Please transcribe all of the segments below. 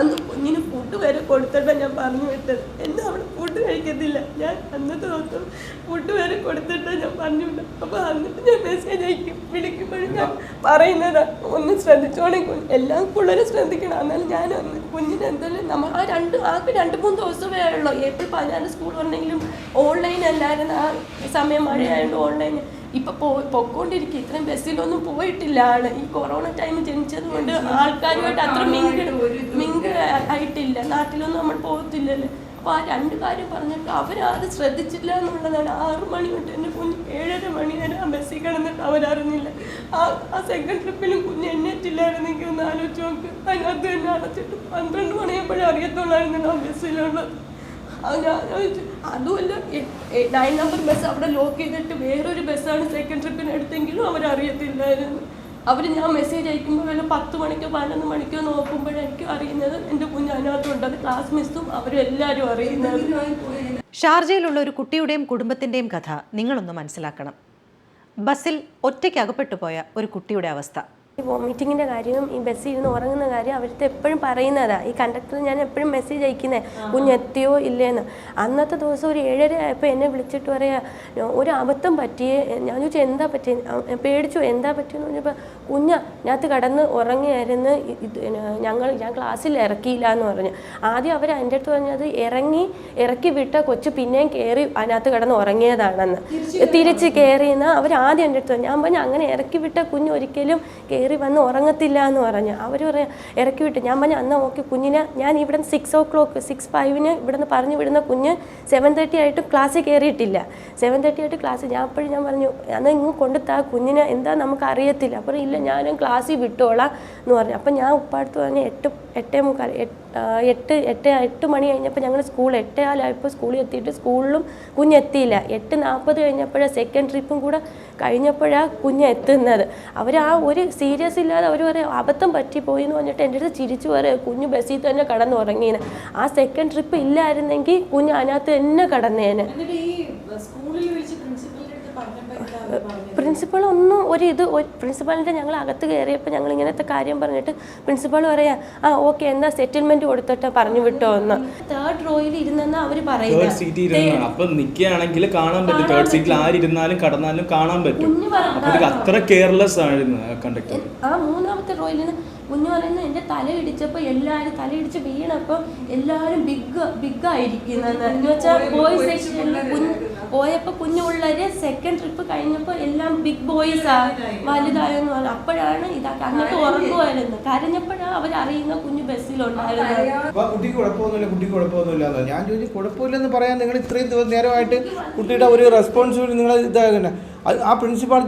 അന്ന് കുഞ്ഞിന് ഫുഡ് വരെ കൊടുത്തിട്ടാണ് ഞാൻ പറഞ്ഞു വിട്ടത്. എന്നെ അവൾ ഫുഡ് കഴിക്കത്തില്ല. ഞാൻ അന്നത്തെ ദിവസം ഫുഡ് വരെ കൊടുത്തിട്ടാണ് ഞാൻ പറഞ്ഞു വിട്ടത് അപ്പോൾ അന്നിട്ട് ഞാൻ മെസ്സേജ് അയക്കും. വിളിക്കുമ്പോഴും ഞാൻ പറയുന്നത് ഒന്ന് ശ്രദ്ധിച്ചോണേ എല്ലാം കൂടുതൽ ശ്രദ്ധിക്കണം. എന്നാലും ഞാൻ ഒന്ന് കുഞ്ഞിന് എന്തായാലും നമ്മൾ ആ രണ്ട് ആൾക്ക് രണ്ട് മൂന്ന് ദിവസമേ ഉള്ളൂ ഏപ്രിൽ പതിനാല് സ്കൂൾ പറഞ്ഞെങ്കിലും ഓൺലൈൻ അല്ലായിരുന്നു ആ സമയം മഴയായതുകൊണ്ട് ഓൺലൈൻ ഇപ്പൊ പൊക്കോണ്ടിരിക്കും. ഇത്രയും ബസ്സിലൊന്നും പോയിട്ടില്ല ആൾ ഈ കൊറോണ ടൈം ജനിച്ചത് കൊണ്ട് ആൾക്കാരുമായിട്ട് അത്ര മിങ്കിൾ മിങ്കിൾ ആയിട്ടില്ല. നാട്ടിലൊന്നും നമ്മൾ പോകത്തില്ലല്ലോ. അപ്പൊ ആ രണ്ട് കാര്യം പറഞ്ഞപ്പോൾ അവരാരും ശ്രദ്ധിച്ചില്ല എന്നുള്ളതാണ്. ആറ് മണി തൊട്ട് എന്റെ കുഞ്ഞ് ഏഴര മണി വരെ ആ ബസ്സിൽ കിടന്നിട്ട് അവരറിഞ്ഞില്ല. ആ ആ സെക്കൻഡ് ട്രിപ്പിലും കുഞ്ഞ് എണ്ണീറ്റില്ലായിരുന്നെങ്കിൽ ഒന്ന് ആലോചിച്ച് നോക്ക്. അതിനകത്ത് തന്നെ അടച്ചിട്ട് പന്ത്രണ്ട് മണിയപ്പോഴേ അറിയത്തുള്ളായിരുന്നു ആ ബസ്സിലുള്ളത്. അതുമല്ല നയൻ നമ്പർ ബസ് അവിടെ ലോക്ക് ചെയ്തിട്ട് വേറൊരു ബസ്സാണ് സെക്കൻഡ് ട്രിപ്പിന് എടുത്തെങ്കിലും അവരറിയത്തില്ലായിരുന്നു. അവർ ഞാൻ മെസ്സേജ് അയക്കുമ്പോൾ വല്ല പത്ത് മണിക്കോ പതിനൊന്ന് മണിക്കോ നോക്കുമ്പോഴായിരിക്കും അറിയുന്നത് എന്റെ കുഞ്ഞ് അത് ക്ലാസ് മിസ്സും അവരും എല്ലാവരും അറിയുന്നത്. ഷാർജയിലുള്ള ഒരു കുട്ടിയുടെയും കുടുംബത്തിന്റെയും കഥ നിങ്ങളൊന്ന് മനസ്സിലാക്കണം. ബസ്സിൽ ഒറ്റയ്ക്ക് അകപ്പെട്ടു പോയ ഒരു കുട്ടിയുടെ അവസ്ഥ. ഈ വോമിറ്റിങ്ങിന്റെ കാര്യവും ഈ ബസ്സിൽ ഇരുന്ന് ഉറങ്ങുന്ന കാര്യം അവരുടെ എപ്പോഴും പറയുന്നതാ. ഈ കണ്ടക്ടർ ഞാൻ എപ്പോഴും മെസ്സേജ് അയക്കുന്നേ കുഞ്ഞെത്തിയോ ഇല്ലേന്ന്. അന്നത്തെ ദിവസം ഒരു ഏഴര ആയപ്പോൾ എന്നെ വിളിച്ചിട്ട് പറയാ ഒരു അബദ്ധം പറ്റിയേ? ഞാൻ ചോദിച്ചു എന്താ പറ്റി പേടിച്ചു എന്താ പറ്റിയെന്ന്? പറഞ്ഞപ്പോൾ കുഞ്ഞ ഞാത്ത് കടന്ന് ഉറങ്ങിയായിരുന്നു ഇത് ഞങ്ങൾ ഞാൻ ക്ലാസ്സിൽ ഇറക്കിയില്ല എന്ന് പറഞ്ഞു. ആദ്യം അവർ എന്റെ അടുത്ത് പറഞ്ഞത് ഇറങ്ങി ഇറക്കി വിട്ട കൊച്ചു പിന്നെയും കയറി അതിനകത്ത് കിടന്ന് ഉറങ്ങിയതാണെന്ന്. തിരിച്ച് കയറിയെന്ന് അവർ ആദ്യം എന്റെ അടുത്ത് ഞാൻ പറഞ്ഞു അങ്ങനെ ഇറക്കി വിട്ട കുഞ്ഞ് ഒരിക്കലും കയറി വന്ന് ഉറങ്ങത്തില്ല എന്ന് പറഞ്ഞു. അവർ പറയാം ഇറക്കി വിട്ട്. ഞാൻ പറഞ്ഞു അന്ന് നോക്കി കുഞ്ഞിനെ ഞാൻ ഇവിടെ സിക്സ് ഓ ക്ലോക്ക് സിക്സ് ഫൈവിന് ഇവിടെ നിന്ന് പറഞ്ഞു വിടുന്ന കുഞ്ഞ് സെവൻ തേർട്ടി ആയിട്ടും ക്ലാസ്സിൽ കയറിയിട്ടില്ല. സെവൻ തേർട്ടി ആയിട്ട് ക്ലാസ് ഞാൻ അപ്പോഴും ഞാൻ പറഞ്ഞു അന്ന് ഇങ്ങ് കൊണ്ടുത്താ കുഞ്ഞിനെ എന്താ നമുക്ക് അറിയത്തില്ല. അപ്പോൾ ഇല്ല ഞാനും ക്ലാസ്സിൽ വിട്ടോളാം എന്ന് പറഞ്ഞു. അപ്പം ഞാൻ ഉപ്പാടുത്ത് പറഞ്ഞു എട്ട് എട്ടേ മുക്കാൽ എട്ട് എട്ട് എട്ട് മണി കഴിഞ്ഞപ്പോൾ ഞങ്ങൾ സ്കൂൾ എട്ടേ കാലമായപ്പോൾ സ്കൂളിൽ എത്തിയിട്ട് സ്കൂളിലും കുഞ്ഞെത്തിയില്ല എട്ട് നാൽപ്പത് കഴിഞ്ഞപ്പോഴാണ് സെക്കൻഡ് ട്രിപ്പും കൂടെ കഴിഞ്ഞപ്പോഴാണ് കുഞ്ഞ് എത്തുന്നത്. അവർ ആ ഒരു സീരിയസ് ഇല്ലാതെ അവർ പറയും അബദ്ധം പറ്റിപ്പോയി എന്ന് പറഞ്ഞിട്ട് എന്റെ അടുത്ത് ചിരിച്ചു പറയും കുഞ്ഞ് ബസ്സിൽ തന്നെ കടന്ന് ഉറങ്ങിയെന്ന് ആ സെക്കൻഡ് ട്രിപ്പ് ഇല്ലായിരുന്നെങ്കിൽ കുഞ്ഞ് അതിനകത്ത് തന്നെ കടന്നേനെ സ്കൂളിൽ? പ്രിൻസിപ്പൾ ഒന്നും ഒരു ഇത് പ്രിൻസിപ്പാളിന്റെ ഞങ്ങൾ അകത്ത് കയറിയപ്പോൾ ഞങ്ങൾ ഇങ്ങനത്തെ കാര്യം പറഞ്ഞിട്ട് പ്രിൻസിപ്പാൾ പറയാ ആ ഓക്കെ എന്നാ സെറ്റിൽമെന്റ് കൊടുത്തിട്ട് പറഞ്ഞു വിട്ടോ എന്ന്. തേർഡ് റോയിൽ ഇരുന്നെന്ന് അവർ പറയുന്നത്. അപ്പൊ നിക്കുകയാണെങ്കിൽ കാണാൻ പറ്റും. തേർഡ് സീറ്റിൽ ആരിരുന്നാലും കടന്നാലും കാണാൻ പറ്റും. അത്ര കെയർലെസ് ആയിരുന്നു കണ്ടക്ടർ ആ മൂന്നാമത്തെ റോയിൽ നിന്ന് കുഞ്ഞു പറയുന്നത് എന്റെ തല ഇടിച്ചപ്പോൾ എല്ലാവരും തല ഇടിച്ച് വീണപ്പോൾ എല്ലാവരും ബിഗ് ബിഗ് ആയിരിക്കുന്നത് എന്ന് വെച്ചാൽ ബോയ്സ് സെക്ഷനിൽ കുഞ്ഞ് പോയപ്പോൾ കുഞ്ഞു പിള്ളേര് സെക്കൻഡ് ട്രിപ്പ് കഴിഞ്ഞപ്പോൾ എല്ലാം ബിഗ് ബോയ്സ് ആ വലുതായെന്ന് പറഞ്ഞു. അപ്പോഴാണ് ഇതാക്കി അങ്ങോട്ട് ഉറങ്ങുമായിരുന്നു. കരഞ്ഞപ്പോഴാണ് അവരറിയുന്ന കുഞ്ഞു ബസ്സിലുണ്ടായിരുന്നു കുട്ടിക്ക് കുഴപ്പമൊന്നുമില്ല എന്ന് ഞാൻ ചോദിച്ചു കുഴപ്പമില്ലെന്ന് പറയാൻ നിങ്ങൾ ഇത്രയും ദിവസം നേരമായിട്ട് കുട്ടിയുടെ ഒരു റെസ്പോൺസിബിലിറ്റി നിങ്ങൾ ഇതാകുന്ന ആ പ്രിൻസിപ്പാൾ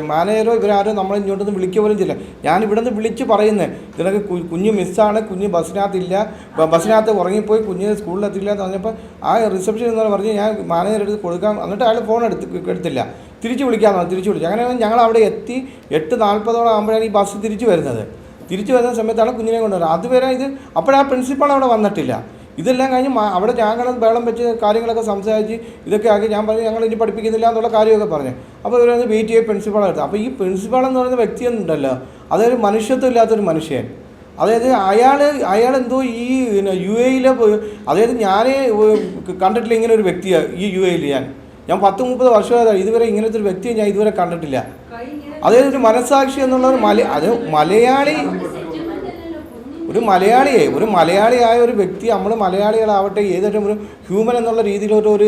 മാനേജറോ ഇവരാരോ നമ്മളെ ഇങ്ങോട്ടൊന്ന് വിളിക്കുക പോലും ചെയ്യില്ല. ഞാൻ ഇവിടെ നിന്ന് വിളിച്ച് പറയുന്നത് ഇതിനൊക്കെ കു- കുഞ്ഞ് മിസ്സാണ് കുഞ്ഞ് ബസ്സിനകത്തില്ല ബസ്സിനകത്ത് ഉറങ്ങിപ്പോയി കുഞ്ഞ് സ്കൂളിലെത്തില്ല എന്ന് പറഞ്ഞപ്പോൾ ആ റിസപ്ഷൻ എന്ന് പറഞ്ഞ് ഞാൻ മാനേജർ എടുത്ത് കൊടുക്കാം. എന്നിട്ട് അയാൾ ഫോൺ എടുത്ത് എടുത്തില്ല. തിരിച്ച് പറഞ്ഞു തിരിച്ച് വിളിച്ചു. അങ്ങനെ ഞങ്ങൾ അവിടെ എത്തി. എട്ട് നാൽപ്പതോളം ആകുമ്പോഴാണ് ഈ ബസ് തിരിച്ചു വരുന്നത്. തിരിച്ചു വരുന്ന സമയത്താണ് കുഞ്ഞിനെ കൊണ്ടുവരുന്നത്. അതുവരെ ഇത് അപ്പോഴാ പ്രിൻസിപ്പാൾ അവിടെ വന്നിട്ടില്ല. ഇതെല്ലാം കഴിഞ്ഞ് അവിടെ ഞങ്ങൾ ബേളം വെച്ച് കാര്യങ്ങളൊക്കെ സംസാരിച്ച് ഇതൊക്കെ ആക്കി ഞാൻ പറഞ്ഞു ഞങ്ങൾ ഇനി പഠിപ്പിക്കുന്നില്ല എന്നുള്ള കാര്യമൊക്കെ പറഞ്ഞു. അപ്പോൾ ഇവർ വന്ന് വെയിറ്റ് ചെയ്ത് പ്രിൻസിപ്പാളായിട്ട് അപ്പോൾ ഈ പ്രിൻസിപ്പാൾ എന്ന് പറയുന്ന വ്യക്തി ഉണ്ടല്ലോ അതൊരു മനുഷ്യത്വം ഇല്ലാത്തൊരു മനുഷ്യൻ. അതായത് അയാൾ അയാൾ എന്തോ ഈ പിന്നെ യു എയിലെ അതായത് ഞാൻ കണ്ടിട്ടില്ല ഇങ്ങനെ ഒരു വ്യക്തിയാണ് ഈ യു എയിൽ ഞാൻ. ഞാൻ പത്ത് മുപ്പത് വർഷമായതാണ് ഇതുവരെ ഇങ്ങനത്തെ ഒരു വ്യക്തിയെ ഞാൻ ഇതുവരെ കണ്ടിട്ടില്ല. അതായത് ഒരു മനസാക്ഷി എന്നുള്ള ഒരു മല അത് മലയാളി ഒരു മലയാളിയെ ഒരു മലയാളിയായ ഒരു വ്യക്തി നമ്മൾ മലയാളികളാവട്ടെ ഏതൊരു ഒരു ഹ്യൂമൻ എന്നുള്ള രീതിയിലൊരു ഒരു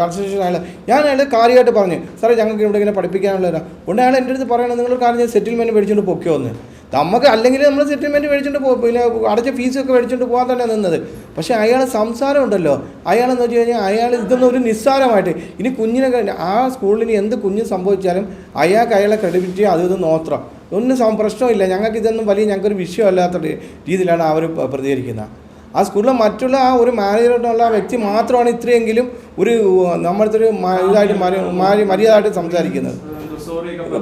കൺസെഷൻ അയാൾ ഞാൻ അയാൾ കാര്യമായിട്ട് പറഞ്ഞു സാറേ ഞങ്ങൾക്ക് ഇവിടെ ഇങ്ങനെ പഠിപ്പിക്കാനുള്ള ഉണ്ട് അയാൾ എന്റെ അടുത്ത് പറയണത് നിങ്ങൾ കാര്യം ഞാൻ സെറ്റിൽമെന്റ് മേടിച്ചുകൊണ്ട് പൊക്കോ എന്ന്. നമുക്ക് അല്ലെങ്കിൽ നമ്മൾ സെറ്റിൽമെന്റ് മേടിച്ചുകൊണ്ട് പോകും പിന്നെ അടച്ച ഫീസൊക്കെ മേടിച്ചുകൊണ്ട് പോകാൻ തന്നെ നിന്നത്. പക്ഷേ അയാൾ സംസാരം ഉണ്ടല്ലോ. അയാളെന്ന് വെച്ച് കഴിഞ്ഞാൽ അയാൾ ഇതൊന്നും ഒരു നിസ്സാരമായിട്ട് ഇനി കുഞ്ഞിനെ ആ സ്കൂളിൽ എന്ത് കുഞ്ഞ് സംഭവിച്ചാലും അയാൾക്ക് അയാളെ ക്രെഡിബിലിറ്റി അത് ഇത് നോത്രം ഒന്നും പ്രശ്നമില്ല. ഞങ്ങൾക്ക് ഇതൊന്നും വലിയ ഞങ്ങൾക്കൊരു വിഷയമല്ലാത്ത രീതിയിലാണ് അവർ പ്രതികരിക്കുന്നത്. ആ സ്കൂളിലെ മറ്റുള്ള ആ ഒരു മാനേജറായിട്ടുള്ള ആ വ്യക്തി മാത്രമാണ് ഇത്രയെങ്കിലും ഒരു നമ്മളത്തെ ഒരു ഇതായിട്ട് മര്യ- മര്യ- മര്യാദയായിട്ട് സംസാരിക്കുന്നത്.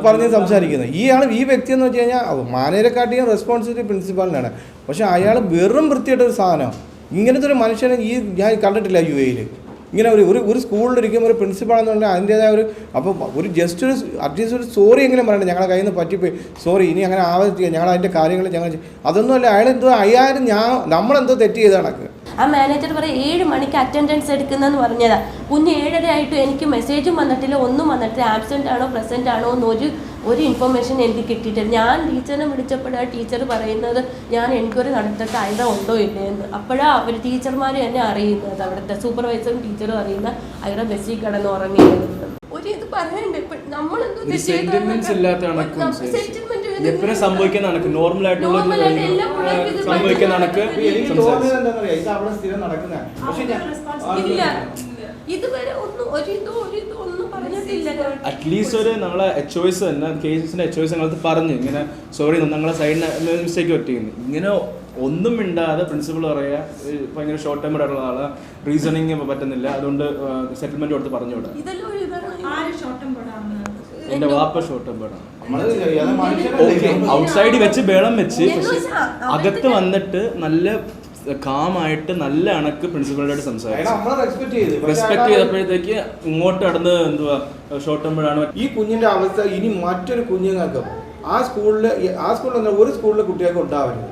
പറഞ്ഞ് സംസാരിക്കുന്നത്. ഈ ആൾ ഈ വ്യക്തി എന്ന് വെച്ച് കഴിഞ്ഞാൽ മാനേജരെക്കാട്ടിയും റെസ്പോൺസിബിലിറ്റി പ്രിൻസിപ്പാളിനാണ് പക്ഷേ അയാൾ വെറും വൃത്തിയായിട്ടൊരു സാധനം. ഇങ്ങനത്തെ ഒരു മനുഷ്യനെ ഈ ഞാൻ കണ്ടിട്ടില്ല യു എയിൽ ഇങ്ങനെ ഒരു ഒരു ഒരു സ്കൂളിലിരിക്കുമ്പോൾ ഒരു പ്രിൻസിപ്പാൾ എന്ന് പറഞ്ഞാൽ അതിന്റേതായ ഒരു അപ്പോൾ ഒരു ജസ്റ്റ് ഒരു അറ്റ്ലീസ്റ്റ് ഒരു സോറി എങ്കിലും പറയണ്ടേ. ഞങ്ങളെ കയ്യിൽ നിന്ന് പറ്റിപ്പോയി. സോറി ഇനി അങ്ങനെ ആവർത്തിക്കുക ഞങ്ങൾ അതിന്റെ കാര്യങ്ങൾ ഞങ്ങൾ അതൊന്നുമല്ല. അയാൾ എന്തോ അയ്യായിരം ഞാൻ നമ്മളെന്തോ തെറ്റ് ചെയ്ത കണക്ക്. ആ മാനേജർ പറയും ഏഴ് മണിക്ക് അറ്റൻഡൻസ് എടുക്കുന്നതെന്ന് പറഞ്ഞതാ. കുഞ്ഞ് ഏഴര ആയിട്ട് എനിക്ക് മെസ്സേജും വന്നിട്ടില്ല. ഒന്നും വന്നിട്ടില്ല. ആബ്സെന്റ് ആണോ പ്രസന്റ് ആണോ എന്നൊരു ഒരു ഇൻഫർമേഷൻ എനിക്ക് കിട്ടിയിട്ടില്ല. ഞാൻ ടീച്ചറിനെ വിളിച്ചപ്പോഴാ ടീച്ചർ പറയുന്നത് ഞാൻ എൻക്വയറി നടത്തിയിട്ട് അയത ഉണ്ടോ ഇല്ലേ? എന്ന്. അപ്പോഴാണ് അവർ ടീച്ചർമാർ തന്നെ അറിയുന്നത്. അവിടുത്തെ സൂപ്പർവൈസറും ടീച്ചറും അറിയുന്ന അയാളുടെ ബസ്സിൽ കിടന്ന് ഉറങ്ങിയിരുന്നു ഒരു ഇത് പറയണ്ടേ നമ്മളെന്തോ എപ്പോഴും സംഭവിക്കുന്ന കണക്ക്. നോർമൽ ആയിട്ടുള്ള സംഭവിക്കുന്ന കണക്ക് ഇതുവരെ ഒന്നും ഒരു ഇതോ ഒരു ഇതോ അറ്റ്ലീസ്റ്റ് ഒരു നമ്മളെ എച്ച് ഒയ്സ് തന്നെ കേസിന്റെ എച്ച് ഒയ്സ് ഞങ്ങളത് പറഞ്ഞു ഇങ്ങനെ സോറി ഞങ്ങളെ സൈഡിന് മിസ്റ്റേക്ക് പറ്റിയിരുന്നു ഇങ്ങനെ ഒന്നും മിണ്ടാതെ പ്രിൻസിപ്പൾ പറയാ ഏഹ് ഭയങ്കര ഷോർട്ട് ടൈം ആയിട്ടുള്ള ആളാ റീസണിങ് പറ്റുന്നില്ല അതുകൊണ്ട് സെറ്റിൽമെന്റ് കൊടുത്ത് പെടാന്ന് എന്റെ വാപ്പ ഷോർട്ട് ടൈം? ഓക്കെ ഔട്ട്സൈഡിൽ വെച്ച് ബേളം വെച്ച് പക്ഷെ അകത്ത് വന്നിട്ട് നല്ല കാമായിട്ട് നല്ല അണക്ക് പ്രിൻസിപ്പളോട് സംസാരിച്ചു. റെസ്പെക്ട് ചെയ്തപ്പോഴത്തേക്ക് ഇങ്ങോട്ട് കടന്ന് എന്തുവാ ഷോർട്ട് ടൈം ഈ കുഞ്ഞിന്റെ അവസ്ഥ ഇനി മറ്റൊരു കുഞ്ഞുങ്ങൾക്ക് ആ സ്കൂളിൽ ആ സ്കൂളിൽ തന്നെ ഒരു സ്കൂളിലെ കുട്ടികൾക്ക് ഉണ്ടാവരുത്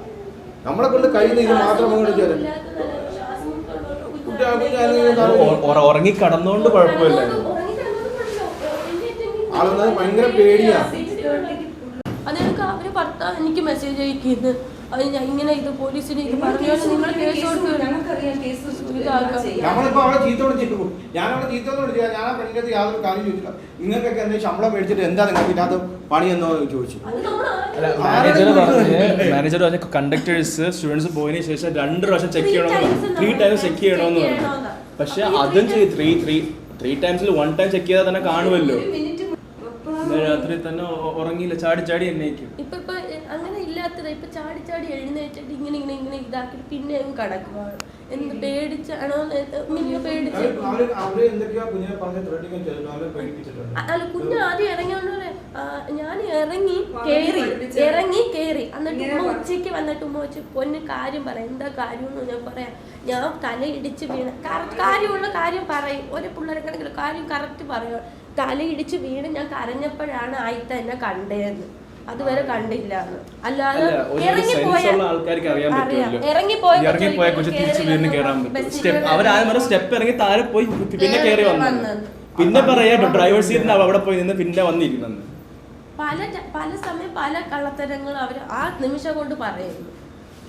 നമ്മളെ കൊണ്ട് കഴിയുന്ന ഇത് മാത്രം അങ്ങോട്ട് ചേരും ഉറങ്ങി കടന്നുകൊണ്ട് കുഴപ്പമില്ല. ആളെന്നാൽ ഭയങ്കര പേടിയാണ് അതെനിക്ക് അവർ ഭർത്താവ് എനിക്ക് മെസ്സേജ് അയക്കുന്നു. അത് ഇങ്ങനെ ഇത് പോലീസിന് ഇത് പറഞ്ഞാൽ നിങ്ങൾ കേസ്. നമ്മളിപ്പോ അവിടെ ചീത്ത വിളിച്ചിട്ട് ഞാൻ അവിടെ ചീത്ത വിളിച്ചില്ല ഞാൻ ആ പെണ്ണിന്റെ അടുത്ത് യാതൊരു കാര്യം ചോദിച്ചില്ല നിങ്ങൾക്കൊക്കെ ശമ്പളം മേടിച്ചിട്ട് എന്താ നിങ്ങൾക്ക് ഇതിനകത്ത് പണിയെന്നോ ചോദിച്ചു. അത് നമ്മൾ അല്ല മാനേജർ പറഞ്ഞ് മാനേജർ പറഞ്ഞ കണ്ടക്ടേഴ്സ് സ്റ്റുഡൻസ് പോയതിനു ശേഷം രണ്ട് പ്രാവശ്യം ചെക്ക് ചെയ്യണമെന്ന് ത്രീ ടൈംസ് ചെക്ക് ചെയ്യണമെന്ന് പറഞ്ഞു. പക്ഷെ അതും ചെയ്ത് ത്രീ ത്രീ ത്രീ ടൈംസിൽ വൺ ടൈം ചെക്ക് ചെയ്താൽ തന്നെ കാണുമല്ലോ. ഇന്ന് രാത്രി തന്നെ ഉറങ്ങിയില്ല ചാടി ചാടി എന്നേക്കും ഇപ്പൊ ഇപ്പൊ ചാടി ചാടി എഴുന്നേറ്റിട്ട് ഇങ്ങനെ ഇങ്ങനെ ഇങ്ങനെ ഇതാക്കിയിട്ട് പിന്നെ അങ്ങ് കിടക്കുവാണ് എന്ത് പേടിച്ചാണോ മിനിമം പേടിച്ച് അല്ല കുഞ്ഞ് ആദ്യം ഇറങ്ങിയോണ്ട് ഞാൻ ഇറങ്ങി കേറി ഇറങ്ങി കേറി. എന്നിട്ട് ഉമ്മ ഉച്ചയ്ക്ക് വന്നിട്ട് ഉമ്മ വെച്ച് പൊന്ന് കാര്യം പറയാം എന്താ കാര്യം എന്ന് ഞാൻ പറയാം. ഞാൻ തലയിടിച്ച് വീണ്. കറക്റ്റ് കാര്യമുള്ള കാര്യം പറയും. ഒരു പിള്ളേരെ കണക്കിൽ കാര്യം കറക്റ്റ് പറയും? തലയിടിച്ച് വീണ് ഞാൻ കരഞ്ഞപ്പോഴാണ് ആയിത്ത എന്നെ കണ്ടേന്ന്. അതുവരെ കണ്ടില്ല. അല്ലാതെ ഇറങ്ങിപ്പോയ ഇറങ്ങിപ്പോയ കൊച്ചു തിരിച്ച് കേറി വീണ്ടും കയറാൻ പറ്റും. സ്റ്റെപ്പ് അവരാദ്യം പറഞ്ഞ സ്റ്റെപ്പ് ഇറങ്ങി താഴെ പോയി പിന്നെ കയറി വന്നു. പിന്നെ പറയാ ഡ്രൈവർ സീറ്റിന് അവിടെ പോയി നിന്ന് പിന്നെ വന്നിരിക്കുന്നത് പല പല സമയം പല കള്ളത്തരങ്ങൾ അവർ ആ നിമിഷം കൊണ്ട് പറയുന്നു.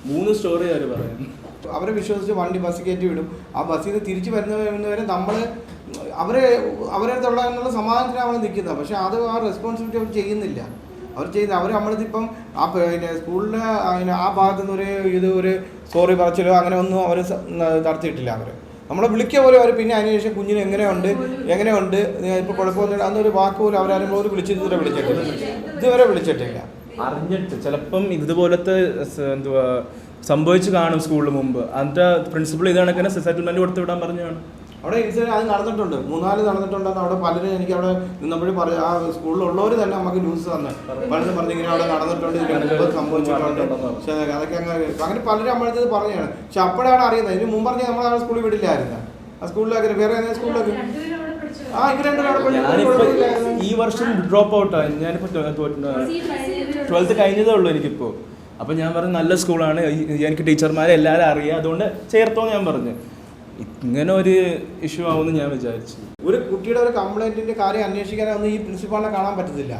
മൂന്ന് സ്റ്റോറി അവർ പറയുന്നു. അവരെ വിശ്വസിച്ച് വണ്ടി ബസ് കയറ്റി വിടും. ആ ബസ്സിൽ നിന്ന് തിരിച്ചു വരുന്നവരെ നമ്മൾ അവരെ അവരെ തൊള്ളാനുള്ള എന്നുള്ള സമാധാനത്തിലാണ് നിൽക്കുന്നത്. പക്ഷെ അത് ആ റെസ്പോൺസിബിലിറ്റി അവർ ചെയ്യുന്നില്ല. അവർ ചെയ്ത് അവർ നമ്മളിതിപ്പം ആ പിന്നെ സ്കൂളിലെ അങ്ങനെ ആ ഭാഗത്തു നിന്ന് ഒരു ഇത് ഒരു സോറി പറച്ചിലോ അങ്ങനെ ഒന്നും അവർ നടത്തിയിട്ടില്ല അവർ നമ്മളെ വിളിക്കുക പോലും അവർ പിന്നെ അതിനുശേഷം കുഞ്ഞിന് എങ്ങനെയുണ്ട് എങ്ങനെയുണ്ട് ഇപ്പോൾ കുഴപ്പമൊന്നുമില്ല അന്നൊരു വാക്ക് പോലും അവരാരും പോലും വിളിച്ചിട്ട് വിളിച്ചിട്ടില്ല. ഇതുവരെ വിളിച്ചിട്ടില്ല. അറിഞ്ഞിട്ട് ചിലപ്പം ഇതുപോലത്തെ എന്തുവാ സംഭവിച്ചു കാണും സ്കൂളിന് മുമ്പ്. അതിന്റെ പ്രിൻസിപ്പൾ ഇത് കണക്കിന് സെറ്റിൽമെന്റ് കൊടുത്തു വിടാൻ പറഞ്ഞാണ് അവിടെ ഇൻസിഡന്റ് അത് നടന്നിട്ടുണ്ട്. മൂന്നാൽ നടന്നിട്ടുണ്ടെന്ന് അവിടെ പലരും എനിക്ക് അവിടെ നിന്നപ്പോഴും പറയും ആ സ്കൂളിലുള്ളവർ തന്നെ നമുക്ക് ന്യൂസ് തന്നെ. പലരും പറഞ്ഞു ഇങ്ങനെ അവിടെ നടന്നിട്ടുണ്ട് ഇതിന് സംഭവിച്ചിട്ടുണ്ട്. പക്ഷേ അതൊക്കെ അങ്ങ് അങ്ങനെ പലരും അമ്മഴത്തത് പറഞ്ഞാണ് പക്ഷെ അപ്പോഴാണ് അറിയുന്നത്. ഇതിന് മുമ്പ് പറഞ്ഞാൽ നമ്മൾ ആ സ്കൂളിൽ വിടില്ലായിരുന്നു. ആ സ്കൂളിലൊക്കെ വേറെ ഏതെങ്കിലും സ്കൂളിലൊക്കെ ആ ഇവർ രണ്ടുപേരും. ഈ വർഷം ഡ്രോപ്പ് ഔട്ടാണ് ഞാനിപ്പോ ട്വൽത്ത് കഴിഞ്ഞതേ ഉള്ളൂ എനിക്കിപ്പോ. അപ്പൊ ഞാൻ പറഞ്ഞു നല്ല സ്കൂളാണ്. എനിക്ക് ടീച്ചർമാരെ എല്ലാവരും അറിയാം. അതുകൊണ്ട് ചേർത്തോന്ന് ഞാൻ പറഞ്ഞു. ഇങ്ങനെ ഒരു ഇഷ്യൂ ആവുമെന്ന് ഞാൻ വിചാരിച്ചു. ഒരു കുട്ടിയുടെ ഒരു കംപ്ലൈന്റിന്റെ കാര്യം അന്വേഷിക്കാനൊന്നും ഈ പ്രിൻസിപ്പാളിനെ കാണാൻ പറ്റത്തില്ല.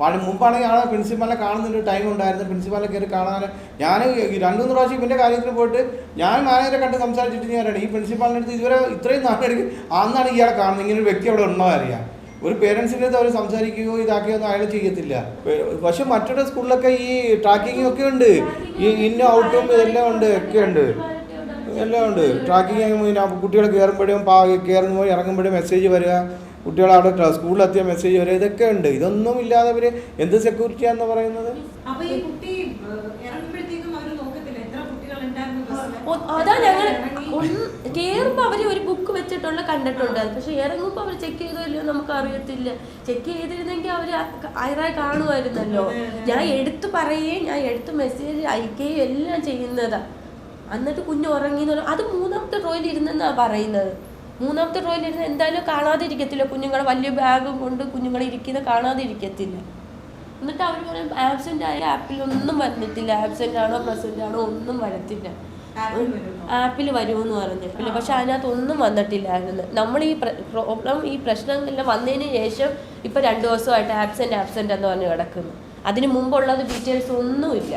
പാടി മുമ്പാണെങ്കിൽ ആളെ പ്രിൻസിപ്പാളിനെ കാണുന്നൊരു ടൈം ഉണ്ടായിരുന്നു. പ്രിൻസിപ്പാളിനെ കയറി കാണാൻ ഞാൻ രണ്ടു മൂന്ന് പ്രാവശ്യം ഇവന്റെ കാര്യത്തിൽ പോയിട്ട് ഞാൻ മാനേജറെ കണ്ട് സംസാരിച്ചിട്ട് ഞാൻ ഈ പ്രിൻസിപ്പാളിന്റെ അടുത്ത് ഇതുവരെ ഇത്രയും നാളെടുക്ക് അന്നാണ് ഇയാളെ കാണുന്നത്. ഇങ്ങനെ ഒരു വ്യക്തി അവിടെ ഉണ്ടോ അറിയാം. ഒരു പേരൻസിന്റെ അടുത്ത് അവർ സംസാരിക്കുകയോ ഇതാക്കുകയോ ഒന്നും അയാൾ ചെയ്യത്തില്ല. പക്ഷെ മറ്റുള്ള സ്കൂളിലൊക്കെ ഈ ട്രാക്കിംഗ് ഒക്കെ ഉണ്ട്. ഈ ഇന്നും ഔട്ടും ഇതെല്ലാം ഉണ്ട് ഒക്കെ ഉണ്ട്. എല്ലാം ഉണ്ട്. ട്രാക്കിംഗ് കുട്ടികൾ കയറുമ്പോഴും പാ കയറുമ്പോഴും ഇറങ്ങുമ്പോഴും മെസ്സേജ് വരിക. കുട്ടികൾ അവിടെ സ്കൂളിൽ സ്കൂളിലെത്തിയ മെസ്സേജ് വരിക. ഇതൊക്കെ ഉണ്ട്. ഇതൊന്നും ഇല്ലാതെ അവർ എന്ത് സെക്യൂരിറ്റിയാന്ന് പറയുന്നത്? അവർ അതാ ഞങ്ങൾ. കേറുമ്പോ അവർ ഒരു ബുക്ക് വെച്ചിട്ടുള്ള കണ്ടിട്ടുണ്ട്. പക്ഷെ ഇറങ്ങുമ്പോ അവർ ചെക്ക് ചെയ്തോ ഇല്ലയോ നമുക്ക് അറിയത്തില്ല. ചെക്ക് ചെയ്തിരുന്നെങ്കിൽ അവർ അയറായി കാണുമായിരുന്നല്ലോ. ഞാൻ എടുത്തു പറയുകയും ഞാൻ എടുത്ത് മെസ്സേജ് അയക്കുകയും എല്ലാം ചെയ്യുന്നതാ. എന്നിട്ട് കുഞ്ഞ് ഉറങ്ങി എന്ന് അത് മൂന്നാമത്തെ റോയിൽ ഇരുന്നെന്നാ പറയുന്നത്. മൂന്നാമത്തെ റോയിലിരുന്ന് എന്തായാലും കാണാതിരിക്കത്തില്ല. കുഞ്ഞുങ്ങളെ വലിയ ബാഗും കൊണ്ട് കുഞ്ഞുങ്ങൾ ഇരിക്കുന്ന കാണാതിരിക്കത്തില്ല. എന്നിട്ട് അവർ പറയും ആബ്സെന്റ് ആയ ആപ്പിൽ ഒന്നും വന്നിട്ടില്ല. ആബ്സെന്റ് ആണോ പ്രസന്റ് ആണോ ഒന്നും വരത്തില്ല. ആപ്പിൽ വരുമോ? ആപ്പിൽ വരുമെന്ന് പറഞ്ഞു. പിന്നെ പക്ഷെ അതിനകത്ത് ഒന്നും വന്നിട്ടില്ലായിരുന്നു. നമ്മൾ ഈ പ്രോബ്ലം ഈ പ്രശ്നങ്ങളെല്ലാം വന്നതിന് ശേഷം ഇപ്പൊ രണ്ട് ദിവസമായിട്ട് ആബ്സെന്റ് ആബ്സെന്റ് എന്ന് പറഞ്ഞ് കിടക്കുന്നു. അതിന് മുമ്പുള്ളത് ഡീറ്റെയിൽസ് ഒന്നുമില്ല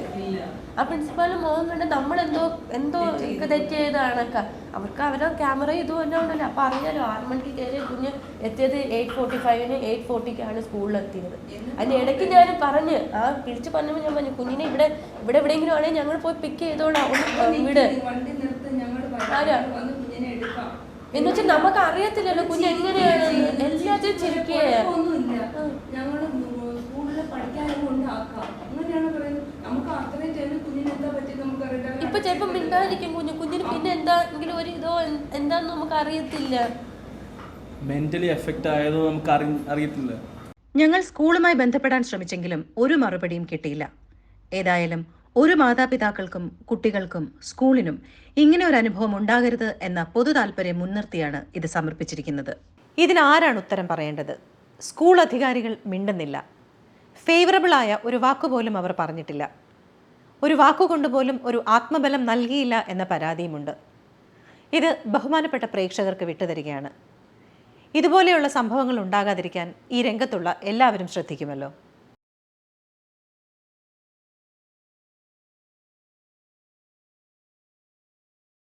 ആ പ്രിൻസിപ്പാൾ മോഹൻ കണ്ട് നമ്മളെന്തോ എന്തോ ഒക്കെ തെറ്റ് ചെയ്തതാണൊക്കെ. അവർക്ക് അവരെ ക്യാമറ ഇതും വന്നോണ്ടല്ലോ അപ്പൊ അറിയാലോ ആറ് മണിക്ക് കയറി കുഞ്ഞ് എത്തിയത് എയ്റ്റ് ഫോർട്ടി ഫൈവിന് എയ്റ്റ് ഫോർട്ടിക്കാണ് സ്കൂളിൽ എത്തിയത്. അതിന്റെ ഇടയ്ക്ക് ഞാൻ പറഞ്ഞ് ആ വിളിച്ച് പറഞ്ഞപ്പോൾ ഞാൻ പറഞ്ഞു കുഞ്ഞിനെ ഇവിടെ ഇവിടെ എവിടെയെങ്കിലും ആണെങ്കിൽ ഞങ്ങൾ പോയി പിക്ക് ചെയ്തോളാം വീട്. ആരാ? വന്ന് കുഞ്ഞിനെ എടുക്കാം. എന്ന് വെച്ചാൽ നമുക്ക് അറിയത്തില്ലല്ലോ കുഞ്ഞ് എങ്ങനെയാണ് എല്ലാത്തിനും ചിരിക്കുകയാണ്. അങ്ങനെയാണ് പറയുന്നത്. നമുക്ക് അത്രയും ചെറിയ കുഞ്ഞിന് എന്താ പറ്റി നമുക്ക് അറിയില്ല ഇപ്പൊ ചിലപ്പോ മിണ്ടാതിരിക്കും കുഞ്ഞു. കുഞ്ഞിന് പിന്നെ എന്താണെങ്കിലും ഒരു ഇതോ എന്താന്ന് നമുക്ക് അറിയത്തില്ല മെന്റലി എഫക്റ്റ് ആയതോ നമുക്ക് അറി അറിയത്തില്ല. ഞങ്ങൾ സ്കൂളുമായി ബന്ധപ്പെടാൻ ശ്രമിച്ചെങ്കിലും ഒരു മറുപടിയും കിട്ടിയില്ല. ഏതായാലും ഒരു മാതാപിതാക്കൾക്കും കുട്ടികൾക്കും സ്കൂളിനും ഇങ്ങനെ ഒരു അനുഭവം ഉണ്ടാകരുത് എന്ന പൊതു താല്പര്യം മുൻനിർത്തിയാണ് ഇത് സമർപ്പിച്ചിരിക്കുന്നത്. ഇതിനാരാണ് ഉത്തരം പറയേണ്ടത്? സ്കൂൾ അധികാരികൾ മിണ്ടുന്നില്ല. ഫേവറബിൾ ആയ ഒരു വാക്കുപോലും അവർ പറഞ്ഞിട്ടില്ല. ഒരു വാക്കുകൊണ്ട് പോലും ഒരു ആത്മബലം നൽകിയില്ല എന്ന പരാതിയുമുണ്ട്. ഇത് ബഹുമാനപ്പെട്ട പ്രേക്ഷകർക്ക് വിട്ടുതരികയാണ്. ഇതുപോലെയുള്ള സംഭവങ്ങൾ ഉണ്ടാകാതിരിക്കാൻ ഈ രംഗത്തുള്ള എല്ലാവരും ശ്രദ്ധിക്കുമല്ലോ.